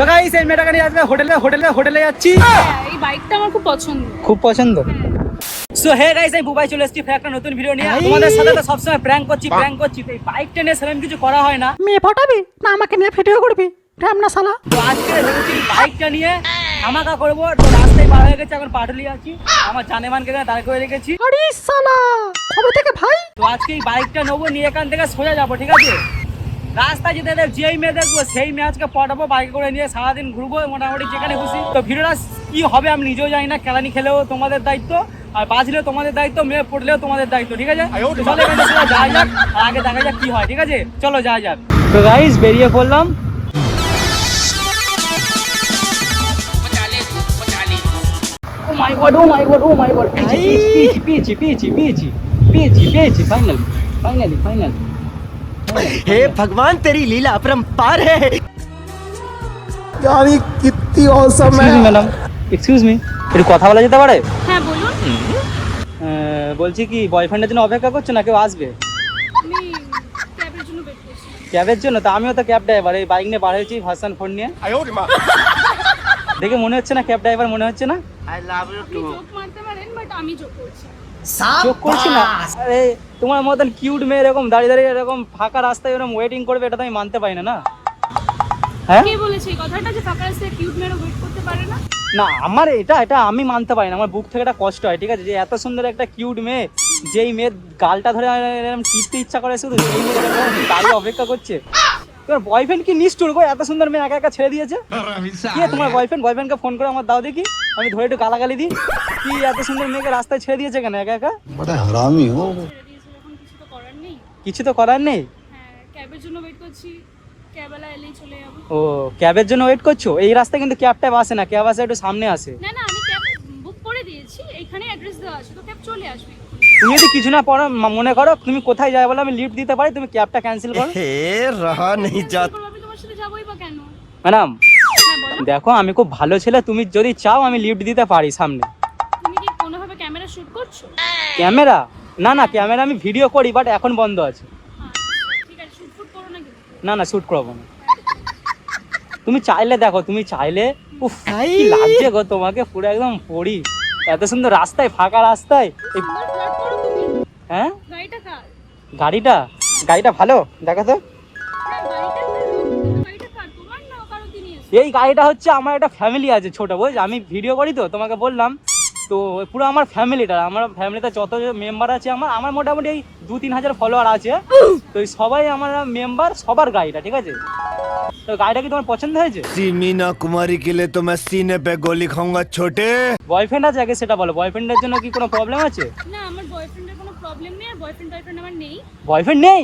তো গাইস এই মেয়েটাকে নিয়ে আজকে হোটেলে হোটেলে হোটেলে যাচ্ছি। হ্যাঁ এই বাইকটা আমার খুব পছন্দ। খুব পছন্দ? সো হে গাইস আমি বুবাই চলে এসেছি একটা নতুন ভিডিও নিয়ে। তোমাদের সাথে তো সবসময় প্র্যাঙ্ক করছি প্র্যাঙ্ক করছি তো এই বাইকটা নিয়ে সেরকম কিছু করা হয় না। মেয়ে ফটাবি? না আমাকে নিয়ে ভিডিও করবি? ঢ্যামনা শালা। তো আজকে ভেবেছি বাইকটা নিয়ে আমাকা করব তো রাস্তায় পার হয়ে গেছে এখন পাটুলি আছি। আমার জানেমানকে দাঁড় করে রেখেছি। আরে শালা থেকে ভাই? তো আজকে এই বাইকটা নেব নিয়ে এখান থেকে সোজা যাব ঠিক আছে? রাস্তায় যেতে যেই মেয়ে দেখব সেই মেয়ে আজকে পটাবো বাইকে করে নিয়ে সারাদিন ঘুরবো মোটামুটি যেখানে খুশি তো ভিডিওটা কি হবে আমি নিজেও জানি না কেলানি খেলেও তোমাদের দায়িত্ব আর বাজলেও তোমাদের দায়িত্ব মেয়ে পড়লেও তোমাদের দায়িত্ব ঠিক আছে চলো এখান যাওয়া যাক আগে দেখা যাক কি হয় ঠিক আছে চলো যাওয়া যাক তো গাইস বেরিয়ে পড়লাম my god oh my god oh my god পিছি পিছি পিছি পিছি পিছি ফাইনালি ফাইনালি ফাইনালি हे भगवान तेरी लीला अपरंपार है यार ये कितनी awesome excuse me madam excuse me একটু কথা বলা যেতে পারে হ্যাঁ বলুন আহ, বলছি কি বয়ফ্রেন্ডের জন্য অপেক্ষা করছো না কেউ আসবে আমি ক্যাবের জন্য ওয়েট করছি ক্যাবের জন্য তো আমিও তো ক্যাব ড্রাইভার এই বাইক নিয়ে বার হয়েছি ভার্সন ফোন নিয়ে দেখে মনে হচ্ছে না ক্যাব ড্রাইভার মনে হচ্ছে না আপনি জোক মারতে পারেন বাট আমি জোক করছি চোখ করছি না আরে তোমার মতন কিউট মেয়ে এরকম দাঁড়িয়ে দাঁড়িয়ে এরকম ফাঁকা রাস্তায় এরকম ওয়েটিং করবে এটা তো আমি মানতে পারি না না? হ্যাঁ? কে বলেছে এই কথাটা যে ফাঁকা রাস্তায় কিউট মেয়েরা ওয়েট করতে পারে না? না আমার এটা এটা আমি মানতে পারি না আমার বুক থেকে একটা কষ্ট হয় ঠিক আছে? যে এত সুন্দর একটা কিউট মেয়ে যেই মেয়ের গালটা ধরে এরকম টিপতে ইচ্ছা করে শুধু সেই মেয়ে দাঁড়িয়ে অপেক্ষা করছে। তোমার বয়ফ্রেন্ড কি নিষ্ঠুর গো এত সুন্দর মেয়ে একা একা ছেড়ে দিয়েছে? কি তোমার বয়ফ্রেন্ড বয়ফ্রেন্ডকে ফোন করে আমার দাও দেখি আমি ধরে একটু গালাগালি দিই। কি এত সুন্দর মেয়েকে রাস্তায় ছেড়ে দিয়েছে কেন একা একা? বড় হারামি ও। হ্যাঁ, কিছু তো করার নেই। ও ক্যাবের জন্য ওয়েট করছ? এই রাস্তায় কিন্তু ক্যাবটা আসে না ক্যাব আসে একটু সামনে আসে। না না আমি ক্যাব বুক করে দিয়েছি এখানে অ্যাড্রেস দেওয়া আছে তো ক্যাব চলে আসবে তুমি যদি কিছু না পড়ো মনে করো তুমি কোথায় যাবে বলে আমি লিফট দিতে পারি তুমি ক্যাবটা ক্যান্সেল করো। হে রহা নেই যা ম্যাডাম দেখো আমি খুব ভালো ছেলে তুমি যদি চাও আমি লিফট দিতে পারি সামনে। শুট করছ? ক্যামেরা? না না ক্যামেরা আমি ভিডিও করি বাট এখন বন্ধ আছে। ঠিক আছে শুট ফুট করো না না না শ্যুট করব না। তুমি চাইলে দেখো তুমি চাইলে উফ কি লাগছে গো তোমাকে পুরো একদম পড়ি এত সুন্দর রাস্তায় ফাঁকা রাস্তায় এই সুন্দর ফ্ল্যাট করো তুমি। হ্যাঁ? গাড়িটা গাড়িটা? ভালো দেখো তো। হ্যাঁ এই গাড়িটা হচ্ছে আমার একটা ফ্যামিলি আছে ছোট বুঝ আমি ভিডিও করি তো তোমাকে বললাম। তো পুরো আমার ফ্যামিলিটা আমার ফ্যামিলিতে যত মেম্বার আছে আমার আমার মোটামুটি এই দু তিন হাজার ফলোয়ার আছে তো এই সবাই আমার মেম্বার সবার গাড়িটা ঠিক আছে তো গাড়িটা কি তোমার পছন্দ হয়েছে सी मीना कुमारी के लिए तो मैं सीने पे गोली खाऊंगा छोटे বয়ফ্রেন্ড আছে আগে সেটা বলো বয়ফ্রেন্ডের জন্য কি কোনো প্রবলেম আছে না আমার বয়ফ্রেন্ডের কোনো প্রবলেম নেই আর বয়ফ্রেন্ড টয়ফ্রেন্ড আমার নেই বয়ফ্রেন্ড নেই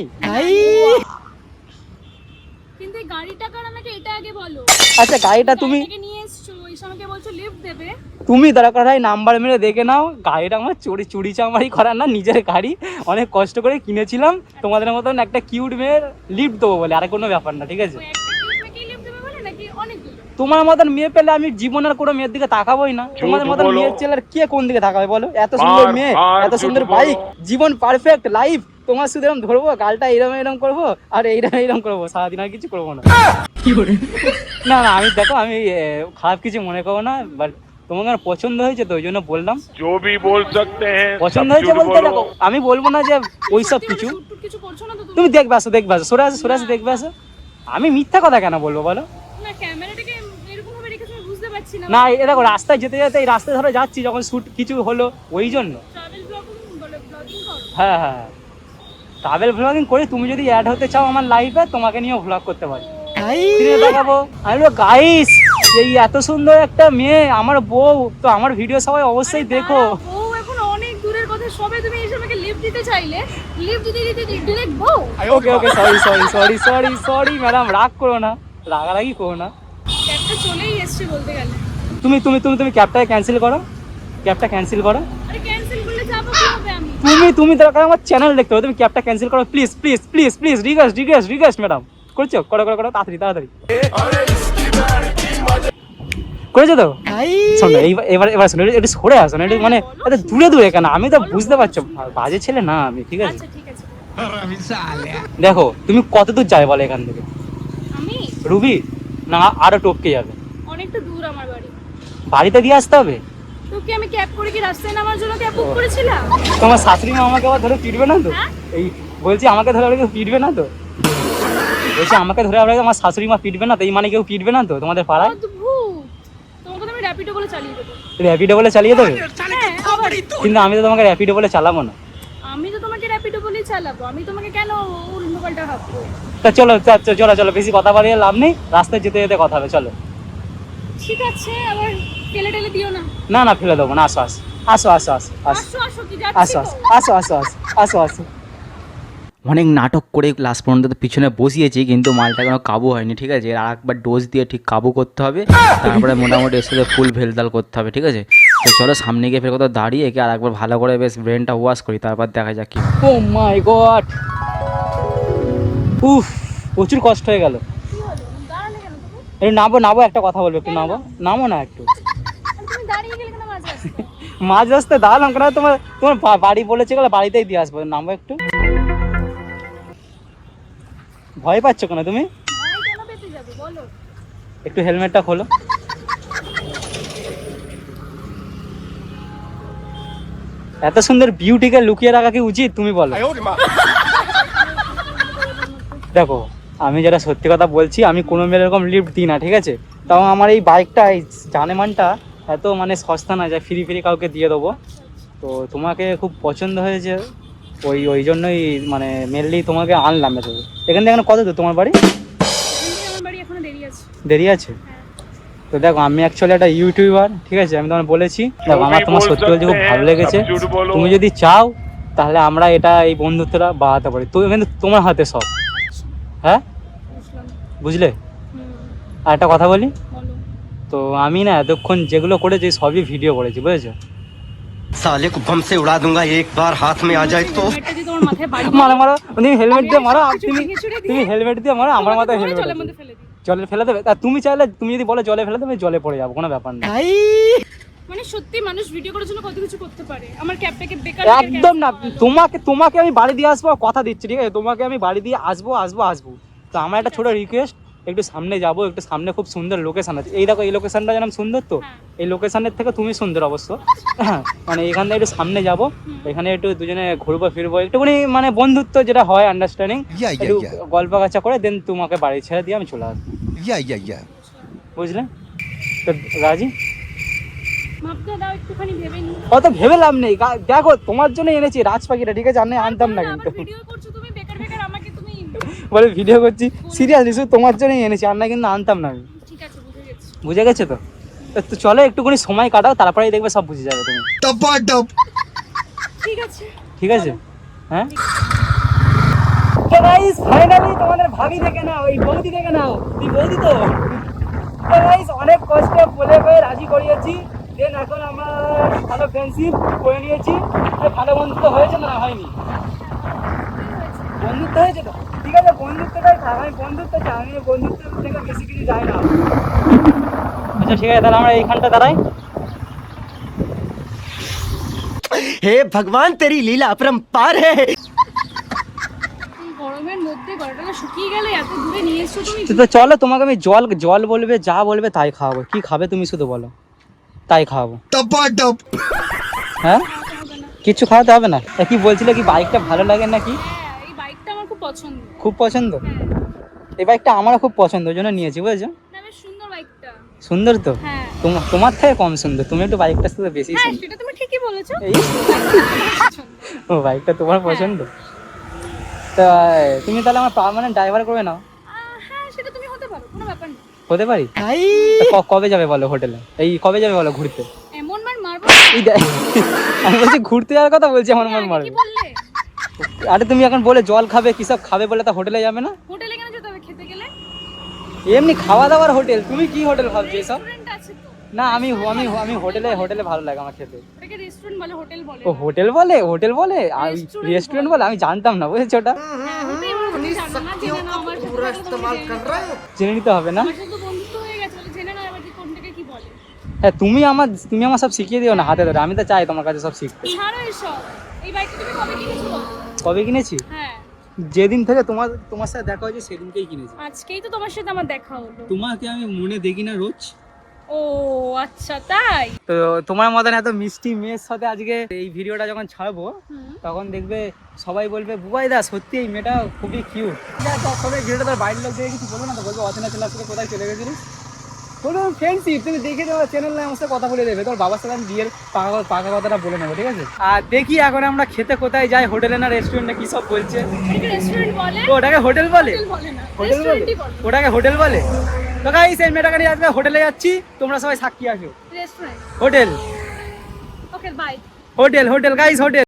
কিন্তু এই গাড়িটা কার আমাকে এটা আগে বলো। আচ্ছা গাড়িটা তুমি গাড়িটাকে নিয়ে এসছো এসে আমাকে বলছো লিফট দেবে। তুমি দরকার হয় নাম্বার মেরে দেখে নাও। গাড়িটা আমার চুরি চুরি চামারি করার না নিজের গাড়ি। অনেক কষ্ট করে কিনেছিলাম। তোমাদের মতন একটা কিউট মেয়ের লিফট দেবো বলে আর কোনো ব্যাপার না ঠিক আছে? তোমার মতন মেয়ে পেলে আমি জীবনের কোনো মেয়ের দিকে তাকাবোই না। তোমাদের মতন মেয়ের ছেলের কে কোন দিকে তাকাবে বলো? এত সুন্দর মেয়ে এত সুন্দর বাইক জীবন পারফেক্ট লাইফ তোমার শুধু এরকম ধরবো গালটা এরম এরম করব আর এইরকম এরম করব সারাদিন আর কিছু করব না। না না আমি দেখো আমি খারাপ কিছু মনে করব না বাট তোমার পছন্দ হয়েছে তো ওই জন্য বললাম। পছন্দ হয়েছে বলতে দেখো আমি বলব না যে ওইসব কিছু। তুমি? দেখবে আসো দেখবে আসো সরে আসো সরে আসো দেখবে আসো। আমি মিথ্যা কথা কেন বলব বলো? না না এই দেখো রাস্তায় যেতে যেতে এই রাস্তায় ধরো যাচ্ছি যখন শুট কিছু হলো ওই জন্য। ট্রাভেল ব্লগিং বলে ব্লগিং করো। হ্যাঁ হ্যাঁ। ট্রাভেল ভ্লগিং করে তুমি যদি অ্যাড হতে চাও আমার লাইফে তোমাকে নিয়েও ভ্লগ করতে পারি। ফিরে দেখাবো। আমি গাইস এই এত সুন্দর একটা মেয়ে আমার বউ। তো আমার ভিডিও সবাই অবশ্যই দেখো। ও এখন অনেক দূরের কথা। সবে তুমি এসে আমাকে লিফট দিতে চাইলে লিফট দিতে দিতে ডিরেক্ট বউ। Okay okay sorry sorry sorry sorry sorry madam রাগ করো না। রাগারাগি করো না। চলেই এসছে বলতে গেলে। তুমি তুমি তুমি তুমি ক্যাবটাকে ক্যান্সেল করো। ক্যাবটা ক্যান্সেল করো। আরে ক্যান্সেল করলে যাব কীভাবে আমি? তুমি তুমি দরকার আমার চ্যানেল দেখতে হবে তুমি ক্যাবটা ক্যান্সেল করো। Please please please please request request request madam করছ? করো করো করো তাড়াতাড়ি তাড়াতাড়ি। করেছ তো? শোনো এইবার এবার এবার শোনো একটু সরে আসো না একটু মানে এত দূরে দূরে কেন? আমি তো বুঝতে পারছ বাজে ছেলে না আমি ঠিক আছে? আচ্ছা ঠিক আছে। দেখো তুমি কত দূর যাবে বলো এখান থেকে? আমি? রুবি? না আরও টপকে যাবে। অনেকটা দূর আমার বাড়ি। বাড়িতে দিয়ে আসতে হবে? তো কি আমি ক্যাব করে কি রাস্তায় নামার জন্য ক্যাব বুক করেছিলাম? তোমার শাশুড়ি মা আমাকে আবার ধরে পিটবে না তো? হ্যাঁ? এই বলছি আমাকে ধরে আবার কেউ পিটবে না তো? বলছি আমাকে ধরে আবার আমার শাশুড়ি মা পিটবে না তো? এই মানে কেউ পিটবে না তো তোমাদের পাড়ায়? তোমাকে আমি র্যাপিডো বলে চালিয়ে দেবো। র্যাপিডো বলে চালিয়ে দেবে? হ্যাঁ কিন্তু আমি তো তোমাকে র্যাপিডো বলে চালাবো না। আমি তো তোমাকে র্যাপিডো বলেই চালাবো। আমি তোমাকে কেন উল্টো পাল্টা ভাববো তা চলো চলো চলো বেশি কথা বাড়িয়ে লাভ নেই। রাস্তায় যেতে যেতে কথা হবে চলো। ঠিক আছে আবার দিও না। না না ফেলে দেবো না। আসো আসো। আসো আসো আসো আসো। আসো আসো আসো আসো আসো আসো অনেক নাটক করে লাস্ট পর্যন্ত তো পিছনে বসিয়েছি কিন্তু মালটা কোনো কাবু হয়নি ঠিক আছে? এর আর একবার ডোজ দিয়ে ঠিক কাবু করতে হবে। তারপরে মোটামুটি এর সাথে ফুল ভেলতাল করতে হবে ঠিক আছে? তো চলো সামনে গিয়ে ফের কোথাও দাঁড়িয়ে একে আর একবার ভালো করে বেশ ব্রেনটা ওয়াশ করি তারপর দেখা যাক কি ও মাই গড উফ প্রচুর কষ্ট হয়ে গেল। কি হলো? দাঁড়ালে কেন তুমি একটু কথা বলব একটু নামবো নামো না একটু। মাঝে রাস্তায় দাঁড়ালাম কেন? তোমার তোমার বাড়ি বলেছে গেলে বাড়িতেই দিয়ে আসব। নামবো একটু। ভয় পাচ্ছ কেন তুমি? একটু হেলমেটটা খোলো। এত সুন্দর বিউটিকে লুকিয়ে রাখা কি উচিত? তুমি বলো। দেখো আমি যেটা সত্যি কথা বলছি আমি কোনো মেয়ের এরকম লিফট দিই না ঠিক আছে? তাও আমার এই বাইকটা এই জানেমানটা এত মানে সস্তা না যায় ফ্রি ফ্রি কাউকে দিয়ে দেবো। তো তোমাকে খুব পছন্দ হয়েছে ওই ওই জন্যই মানে মেনলি তোমাকে আনলাম। এখান থেকে এখানে কত দূর? তোমার বাড়ি? এখান থেকে আমার বাড়ি এখনও দেরি আছে। দেরি আছে? হ্যাঁ। তো দেখো আমি অ্যাকচুয়ালি একটা ইউটিউবার ঠিক আছে? আমি তোমার বলেছি দেখো আমার তোমার সত্যি বলছি খুব ভালো লেগেছে। তুমি যদি চাও তাহলে আমরা এটা এই বন্ধুত্বটা বাড়াতে পারি। তো কিন্তু তোমার হাতে সব। হ্যাঁ? বুঝলে? আর একটা কথা বলো? তো আমি না এতক্ষণ যেগুলো করেছি সবই ভিডিও করেছি বুঝেছ? সালে কো বম সে উড়া দুঙ্গা একবার হাত মে আ যায় তো মারো মারো তুমি হেলমেট দিয়ে মারো তুমি তুমি হেলমেট দিয়ে মারো আমার মাথায় হেলমেট জলে ফেলে দেবে? আর তুমি চাইলে তুমি যদি বলে জলে ফেলে দেবে জলে পড়ে যাব কোনো ব্যাপার না। মানে সত্যি মানুষ ভিডিও করার জন্য কত কিছু করতে পারে? আমার ক্যাবটাকে বেকার একদম না তোমাকে তোমাকে আমি বাড়ি দিয়ে আসব কথা দিচ্ছি ঠিক আছে? তোমাকে আমি বাড়ি দিয়ে আসব আসব আসব। তো আমার একটা ছোট রিকোয়েস্ট একটু সামনে যাব একটু সামনে খুব সুন্দর লোকেশান আছে। এই দেখো এই লোকেশানটা যেন সুন্দর তো? এই লোকেশানের থেকে তুমি সুন্দর অবশ্য। হ্যাঁ, মানে এখান থেকে একটু সামনে যাব এখানে একটু দুজনে ঘুরবো ফিরবো একটুখানি মানে বন্ধুত্ব যেটা হয় আন্ডারস্ট্যান্ডিং একটু গল্প কাছা করে দেন তোমাকে বাড়ি ছেড়ে দিয়ে আমি চলে আসব। ইয়া ইয়া ইয়া বুঝলে? তো রাজি? অত ভেবে লাভ নেই। দেখো তোমার জন্য এনেছি রাজ পাখিটা ঠিক আছে? আমি আনতাম না কিন্তু। বলে ভিডিও করছি। সিরিয়াসলি শুধু তোমার জন্যই এনেছি আর না কিন্তু আনতাম না আমি। ঠিক আছে বুঝে গেছি। বুঝে গেছে তো? তো তো চলো একটুখানি সময় কাটাও তারপরেই দেখবে সব বুঝে যাবে তুমি। ঠিক আছে। ঠিক আছে? হ্যাঁ? তো গাইস ফাইনালি তোমাদের ভাবি দেখে নাও এই বৌদি দেখে নাও। তুই বৌদি তো? তো গাইস অনেক কষ্টে বলে রাজি করিয়েছি। দেন এখন আমরা ভালো ফ্রেন্ডশিপ করে নিয়েছি। তো ভালো বন্ধুত্ব হয়েছে না হয়নি? বন্ধুত্ব হয়েছে তো? আচ্ছা, আমরা দাঁড়াই। হে ভগবান তেরি লীলা অপরম্পার হে। চলো তোমাকে আমি জল জল বলবে যা বলবে তাই খাওয়াবো। কি খাবে তুমি শুধু বলো। তাই খাওয়াবো। হ্যাঁ? কিছু খাওয়াতে হবে না। কি বলছিলে কি বাইকটা ভালো লাগে নাকি? হ্যাঁ, এই বাইকটা আমার খুব পছন্দ। খুব পছন্দ? হ্যাঁ। এই বাইকটা আমারও খুব পছন্দ ওই জন্য নিয়েছি বুঝেছ? সুন্দর বাইকটা সুন্দর তো? হ্যাঁ। তোমার তোমার থেকে কম সুন্দর তুমি একটু বাইকটার সাথে বেশি হ্যাঁ সেটা তুমি ঠিকই বলেছ। এই? ও বাইকটা তোমার পছন্দ? তা তুমি তাহলে আমার পার্মানেন্ট ড্রাইভার করে নাও। হ্যাঁ সেটা তুমি হতে পারো কোনো ব্যাপার নেই হতে পারি? কবে যাবে বলো হোটেলে? এই কবে যাবে বলো ঘুরতে? এমন মার মারবো এই দেখ, আমি বলছি ঘুরতে যাওয়ার কথা বলছি আমার মন মারবে। কি বললে? আরে তুমি এখন বলে জল খাবে কি সব খাবে বলে তা হোটেলে যাবে না? হোটেলে কেন যেতে হবে খেতে গেলে? এমনি খাওয়া দাওয়ার হোটেল তুমি কি হোটেল ভাবছ এসব? রেস্টুরেন্ট আছে তো। না আমি আমি আমি হোটেলে হোটেলে ভালো লাগে আমার খেতে। রেস্টুরেন্ট বলে হোটেল বলে। ও হোটেল বলে হোটেল বলে? রেস্টুরেন্ট বলে। আমি জানতাম না বুঝেছ ওটা? হ্যাঁ পারে তুমি জানো নিতে হবে না? হয়ে গেছে বলে জেনে নাও এবার কি কোনটাকে কি বলে। হ্যাঁ তুমি আমার তুমি আমার সব শিখিয়ে দিও না হাতে ধরে। আমি তো চাই তোমার কাছে সব শিখতে। ছাড়ো এসব। এই বাইকটা তুমি কবে কিনেছো? কবে কিনেছি? হ্যাঁ। যেদিন থেকে তোমার তোমার সাথে দেখা হয়েছে সেদিনকেই কিনেছি। আজকেই তো তোমার সাথে আমার দেখা হলো। তোমাকে আমি মনে দেখি না রোজ। ও আচ্ছা তাই? তো তোমার মতন এত মিষ্টি মেয়ের সাথে আজকে এই ভিডিওটা যখন ছাড়বো তখন দেখবে সবাই বলবে বুবাই দা সত্যি এই মেয়েটা খুবই কিউট তবে ভিডিওটা তোর বাড়ির লোক দেখে কিছু বলো না তো বলবে অচেনা সাথে কোথায় চলে গেছিলিস? বলব ফ্রেন্ডশিপ তুমি দেখে তোমার চ্যানেল না আমার সাথে কথা বলে দেবে। তোর বাবার সাথে আমি বিয়ের পাকা পাকা কথাটা বলে নেব ঠিক আছে? আর দেখি এখন আমরা খেতে কোথায় যাই হোটেলে না রেস্টুরেন্টে কি সব বলছে? ও, ওটাকে হোটেল বলে? হোটেল বলে ওটাকে হোটেল বলে? তো গাইস এই মেয়েটাকে নিয়ে আজকে হোটেলে যাচ্ছি তোমরা সবাই সাক্ষী আসো। Hotel okay bye hotel hotel guys hotel